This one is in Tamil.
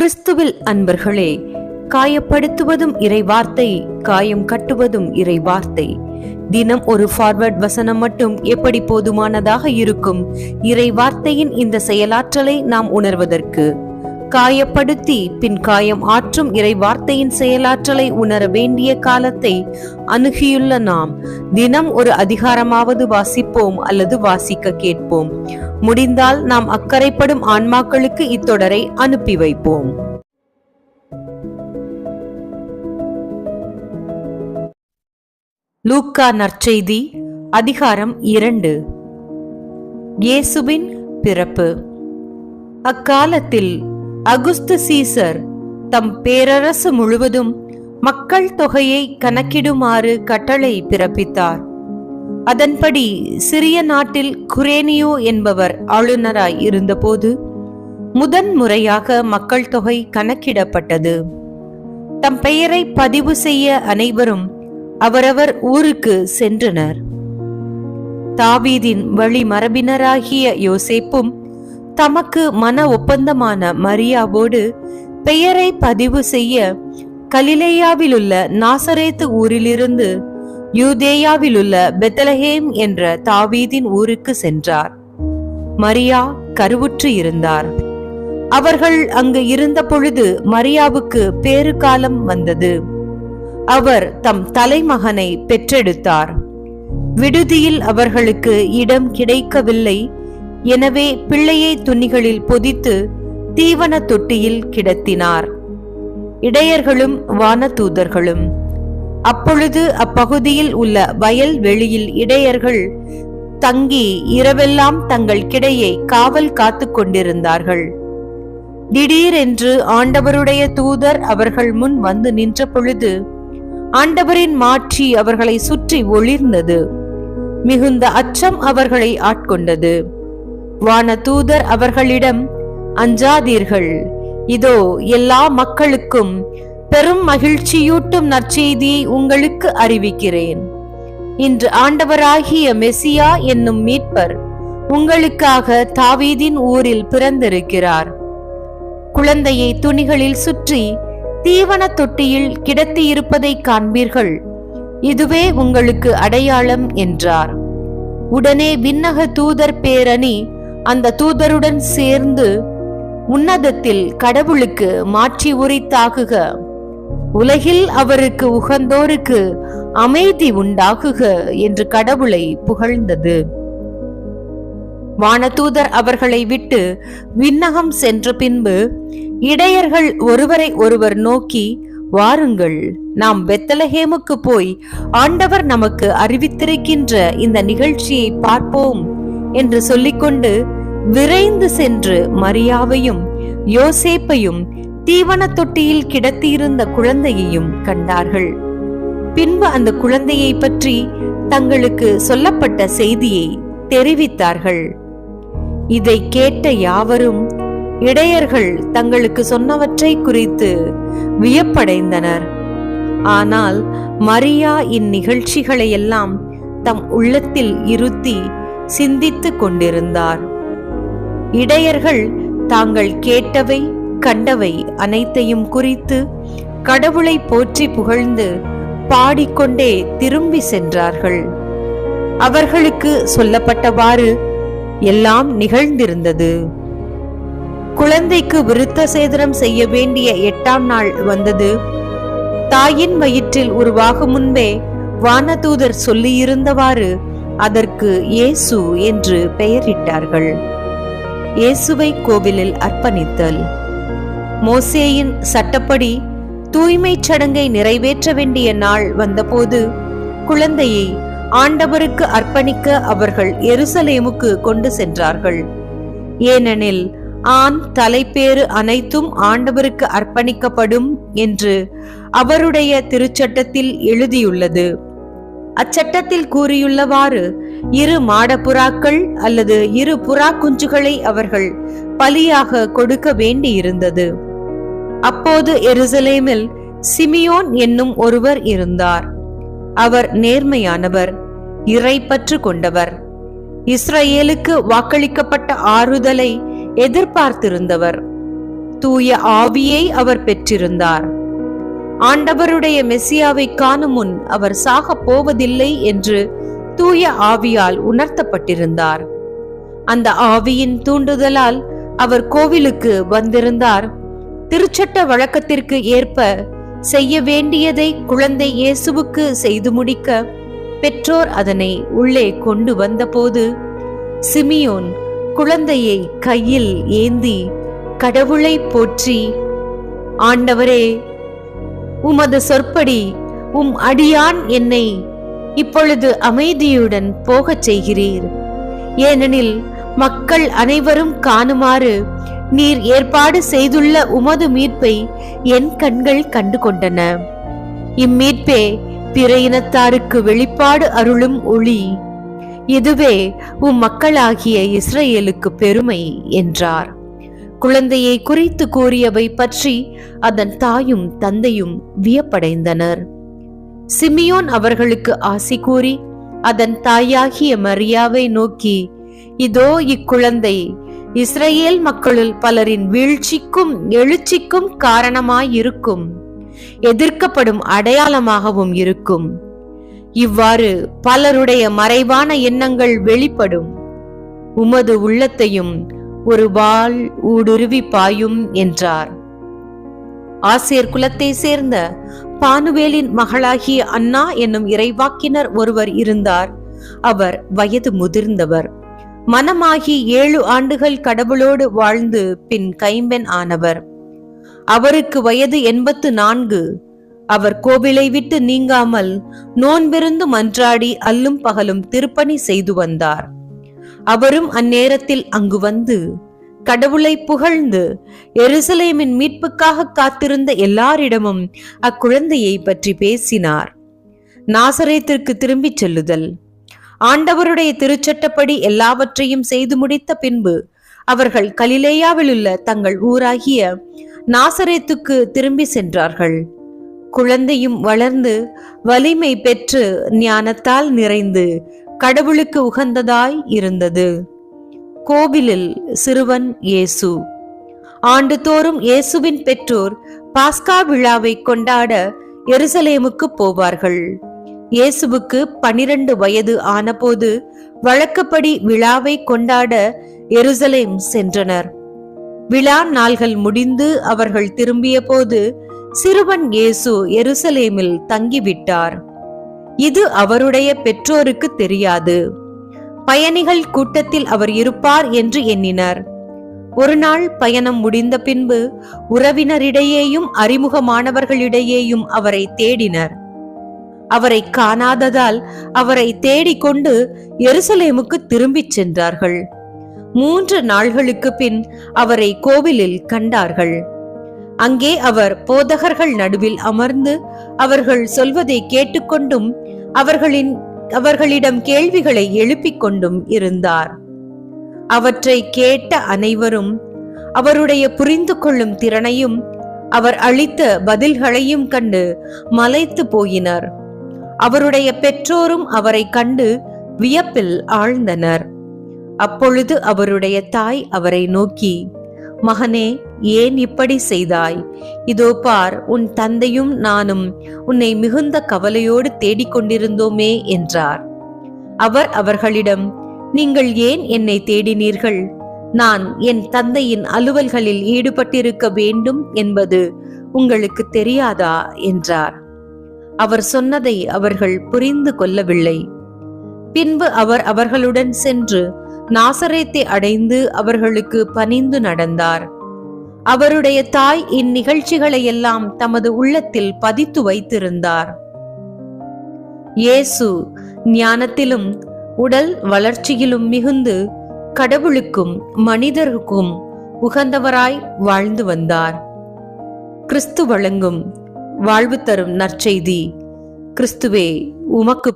கிறிஸ்துவில் அன்பர்களே காயப்படுத்துவதும் இறை வார்த்தை காயம் கட்டுவதும் இறை வார்த்தை தினம் ஒரு ஃபார்வர்ட் வசனம் மட்டும் எப்படி போதுமானதாக இருக்கும்? இறை வார்த்தையின் இந்த செயலாற்றலை நாம் உணர்வதற்கு. காயப்படுத்தி பின் காயம் ஆற்றும் இறை வார்த்தையின் செயலாற்றலை உணர வேண்டிய காலத்தை அணுகியுள்ள நாம். தினம் ஒரு அதிகாரமாவது வாசிப்போம் அல்லது வாசிக்க கேட்போம். முடிந்தால் நாம் அக்கறைப்படும் ஆன்மாக்களுக்கு இத்தொடரை அனுப்பி வைப்போம். லூக்கா நற்செய்தி அதிகாரம் இரண்டு. இயேசுவின் பிறப்பு. அக்காலத்தில் அகுஸ்து சீசர் தம் பேரரசு முழுவதும் மக்கள் தொகையை கணக்கிடுமாறு கட்டளை பிறப்பித்தார். அதன்படி சிறிய நாட்டில் குரேனியோ என்பவர் ஆளுநராய் இருந்தபோது முதன் முறையாக மக்கள் தொகை கணக்கிடப்பட்டது. தம் பெயரை பதிவு செய்ய அனைவரும் அவரவர் ஊருக்கு சென்றனர். தாவீதின் வழிமரபினராகிய யோசேப்பும் தமக்கு மன ஒப்பந்தமான மரியாவோடு பெயரை பதிவு செய்ய கலிலேயாவிலுள்ள நாசரேத்து ஊரிலிருந்து யூதேயாவிலுள்ள பெத்தலஹேம் என்ற தாவீதின் ஊருக்கு சென்றார். மரியா கருவுற்று இருந்தார். அவர்கள் அங்கு இருந்த பொழுது மரியாவுக்கு பேறு காலம் வந்தது. அவர் தம் தலைமகனை பெற்றெடுத்தார். விடுதியில் அவர்களுக்கு இடம் கிடைக்கவில்லை. எனவே பிள்ளையை துணிகளில் பொதித்து தீவன தொட்டியில் கிடத்தினார். இடையர்களும் வானதூதர்களும். அப்பொழுது அப்பகுதியில் உள்ள வயல் வெளியில் இடையர்கள் தங்கி இரவெல்லாம் தங்கள் கிடையை காவல் காத்து கொண்டிருந்தார்கள். திடீரென்று ஆண்டவருடைய தூதர் அவர்கள் முன் வந்து நின்ற பொழுது ஆண்டவரின் மாற்றி அவர்களை சுற்றி ஒளிர்ந்தது. மிகுந்த அச்சம் அவர்களை ஆட்கொண்டது. வான தூதர் அவர்களிடம் அஞ்சாதீர்கள். இதோ எல்லா மக்களுக்கும் பெரும் மகிழ்ச்சியூட்டும் நற்செய்தியை உங்களுக்கு அறிவிக்கிறேன். இன்று ஆண்டவராகிய மெசியா என்னும் மீட்பர் உங்களுக்காக தாவீதின் ஊரில் பிறந்திருக்கிறார். குழந்தையை துணிகளில் சுற்றி தீவன தொட்டியில் கிடத்தியிருப்பதை காண்பீர்கள். இதுவே உங்களுக்கு அடையாளம் என்றார். உடனே விண்ணக தூதர் பேரணி அந்த தூதருடன் சேர்ந்து உன்னதத்தில் கடவுளுக்கு மாற்றி உரித்தாகுக. உலகில் அவருக்கு உகந்தோருக்கு அமைதி உண்டாகுக என்று கடவுளை புகழ்ந்தது. வானதூதர் அவர்களை விட்டு விண்ணகம் சென்ற பின்பு இடையர்கள் ஒருவரை ஒருவர் நோக்கி வாருங்கள் நாம் பெத்தலஹேமுக்கு போய் ஆண்டவர் நமக்கு அறிவித்திருக்கின்ற இந்த நிகழ்ச்சியை பார்ப்போம். என்று சொல்லிக்கொண்டு விரைந்து சென்று மரியாவையும் யோசேப்பையும் தீவன தொட்டியில் கிடத்தியிருந்த குழந்தையையும் கண்டார்கள். பின்பு அந்த குழந்தையை பற்றி தங்களுக்கு சொல்லப்பட்ட செய்தியை தெரிவித்தார்கள். இதை கேட்ட யாவரும் இடையர்கள் தங்களுக்கு சொன்னவற்றை குறித்து வியப்படைந்தனர். ஆனால் மரியா இந்நிகழ்ச்சிகளையெல்லாம் தம் உள்ளத்தில் இருத்தி சிந்தித்துக் கொண்டிருந்தார். இடையர்கள் தாங்கள் கேட்டவை கண்டவை அனைத்தையும் குறித்து கடவுளை போற்றி புகழ்ந்து பாடிக்கொண்டே திரும்பி சென்றார்கள். அவர்களுக்கு சொல்லப்பட்டவாறு எல்லாம் நிகழ்ந்திருந்தது. குழந்தைக்கு விருத்த சேதனம் செய்ய வேண்டிய எட்டாம் நாள் வந்தது. தாயின் வயிற்றில் உருவாகும் முன்பே வானதூதர் சொல்லியிருந்தவாறு அதற்கு இயேசு என்று பெயரிட்டார்கள். இயேசுவை கோவிலில் அர்ப்பணித்தல். மோசேயின் சட்டப்படி தூய்மைச் சடங்கை நிறைவேற்ற வேண்டிய நாள் வந்தபோது குழந்தையை ஆண்டவருக்கு அர்ப்பணிக்க அவர்கள் எருசலேமுக்கு கொண்டு சென்றார்கள். ஏனெனில் ஆண் தலைப்பேறு அனைத்தும் ஆண்டவருக்கு அர்ப்பணிக்கப்படும் என்று அவருடைய திருச்சட்டத்தில் எழுதியுள்ளது. அச்சட்டத்தில் கூறியுள்ளவாறு இரு மாடப்புறாக்கள் அல்லது இரு புறா குஞ்சுகளை அவர்கள் பலியாக கொடுக்க வேண்டியிருந்தது. அப்போது எருசலேமில் சிமியோன் என்னும் ஒருவர் இருந்தார். அவர் நேர்மையானவர் இறைப்பற்று கொண்டவர். இஸ்ரேலுக்கு வாக்களிக்கப்பட்ட ஆறுதலை எதிர்பார்த்திருந்தவர். தூய ஆவியை அவர் பெற்றிருந்தார். ஆண்டவருடைய மெசியாவை காணும் முன் அவர் சாகப் போவதில்லை என்று தூய ஆவியால் உணர்த்தப்பட்டிருந்தார். அந்த ஆவியின் தூண்டுதலால் அவர் கோவிலுக்கு வந்திருந்தார். திருச்சட்ட வழக்கத்திற்கு ஏற்ப செய்ய வேண்டியதை குழந்தை இயேசுவுக்கு செய்து முடிக்க பெற்றோர் அதனை உள்ளே கொண்டு வந்தபோது சிமியோன் குழந்தையை கையில் ஏந்தி கடவுளை போற்றி ஆண்டவரே உமது சொற்படி உம் அடியான் என்னை இப்பொழுது அமைதியுடன் போகச் செய்கிறீர். ஏனெனில் மக்கள் அனைவரும் காணுமாறு நீர் ஏற்பாடு செய்துள்ள உமது மீட்பை என் கண்கள் கண்டு கொண்டன இம்மீட்பே பிற இனத்தாருக்கு வெளிப்பாடு அருளும் ஒளி. இதுவே உம் மக்களாகிய இஸ்ரேலுக்கு பெருமை என்றார். குழந்தையை குறைத்து கூறியவை பற்றி அதன் தாயும் தந்தையும் வியப்படைந்தனர். சிமியோன் அவர்களுக்கு ஆசி கூறி அதன் தாயாகிய மரியாவை நோக்கி இதோ இக்குழந்தை இஸ்ரேல் மக்களுள் பலரின் வீழ்ச்சிக்கும் எழுச்சிக்கும் காரணமாயிருக்கும். எதிர்க்கப்படும் அடையாளமாகவும் இருக்கும். இவ்வாறு பலருடைய மறைவான எண்ணங்கள் வெளிப்படும். உமது உள்ளத்தையும் ஒரு வாள் ஊடுருவி பாயும் என்றார். ஆசிரியர் குலத்தை சேர்ந்த பானுவேலின் மகளாகிய அண்ணா என்னும் இறைவாக்கினர் ஒருவர் இருந்தார். அவர் வயது முதிர்ந்தவர். மனமாகி ஏழு ஆண்டுகள் கடவுளோடு வாழ்ந்து பின் கைம்பெண் ஆனவர். அவருக்கு வயது எண்பத்து நான்கு. அவர் கோவிலை விட்டு நீங்காமல் நோன்பிருந்து மன்றாடி அல்லும் பகலும் திருப்பணி செய்து வந்தார். அவரும் அந்நேரத்தில் அங்கு வந்து கடவுளை புகழ்ந்து எருசலேமின் மீட்புக்காக காத்திருந்த எல்லாரிடமும் அக்குழந்தையை பற்றி பேசினார். நாசரேத்திற்கு திரும்பிச் செல்லுதல். ஆண்டவருடைய திருச்சட்டப்படி எல்லாவற்றையும் செய்து முடித்த பின்பு அவர்கள் கலிலேயாவில் உள்ள தங்கள் ஊராகிய நாசரேத்துக்கு திரும்பி சென்றார்கள். குழந்தையும் வளர்ந்து வலிமை பெற்று ஞானத்தால் நிறைந்து கடவுளுக்கு உகந்ததாய் இருந்தது. கோவிலில் சிறுவன் இயேசு. ஆண்டுதோறும் இயேசுவின் பெற்றோர் பாஸ்கா விழாவை கொண்டாட எருசலேமுக்கு போவார்கள். இயேசுவுக்கு பனிரெண்டு வயது ஆனபோது வழக்கப்படி விழாவை கொண்டாட எருசலேம் சென்றனர். விழா நாள்கள் முடிந்து அவர்கள் திரும்பிய போது சிறுவன் இயேசு எருசலேமில் தங்கிவிட்டார். இது அவருடைய பெற்றோருக்கு தெரியாது. பயணிகள் கூட்டத்தில் அவர் இருப்பார் என்று எண்ணினர். ஒரு நாள் பயணம் முடிந்த பின்பு உறவினரிடையேயும் அறிமுகமானவர்களிடையேயும் அவரை தேடினர். அவரை காணாததால் அவரை தேடிக்கொண்டு எருசலேமுக்கு திரும்பிச் சென்றார்கள். மூன்று நாள்களுக்கு பின் அவரை கோவிலில் கண்டார்கள். அங்கே அவர் போதகர்கள் நடுவில் அமர்ந்து அவர்கள் சொல்வதை கேட்டுக்கொண்டும் அவர்களின் அவர்களிடம் கேள்விகளை எழுப்பிக் கொண்டும் இருந்தார். அவற்றை கேட்ட அனைவரும் அவருடைய புரிந்து கொள்ளும் திறனையும் அவர் அளித்த பதில்களையும் கண்டு மலைத்து போயினர். அவருடைய பெற்றோரும் அவரை கண்டு வியப்பில் ஆழ்ந்தனர். அப்பொழுது அவருடைய தாய் அவரை நோக்கி மகனே ஏன் இப்படி செய்தாய்? இதோ பார் உன் தந்தையும் நானும் உன்னை மிகுந்த கவலையோடு தேடிக்கொண்டிருந்தோமே என்றார். அவர் அவர்களிடம் நீங்கள் ஏன் என்னை தேடினீர்கள்? நான் என் தந்தையின் அலுவல்களில் ஈடுபட்டிருக்க வேண்டும் என்பது உங்களுக்கு தெரியாதா? என்றார். அவர் சொன்னதை அவர்கள் புரிந்து கொள்ளவில்லை. பின்பு அவர் அவர்களுடன் சென்று நாசரேத்தை அடைந்து அவர்களுக்கு பணிந்து நடந்தார். அவருடைய தாய் இந்நிகழ்ச்சிகளை எல்லாம் தமது உள்ளத்தில் பதித்து வைத்திருந்தார். இயேசு ஞானத்திலும் உடல் வளர்ச்சியிலும் மிகுந்து கடவுளுக்கும் மனிதருக்கும் உகந்தவராய் வாழ்ந்து வந்தார். கிறிஸ்து வழங்கும் வாழ்வு தரும் நற்செய்தி கிறிஸ்துவே உமக்கு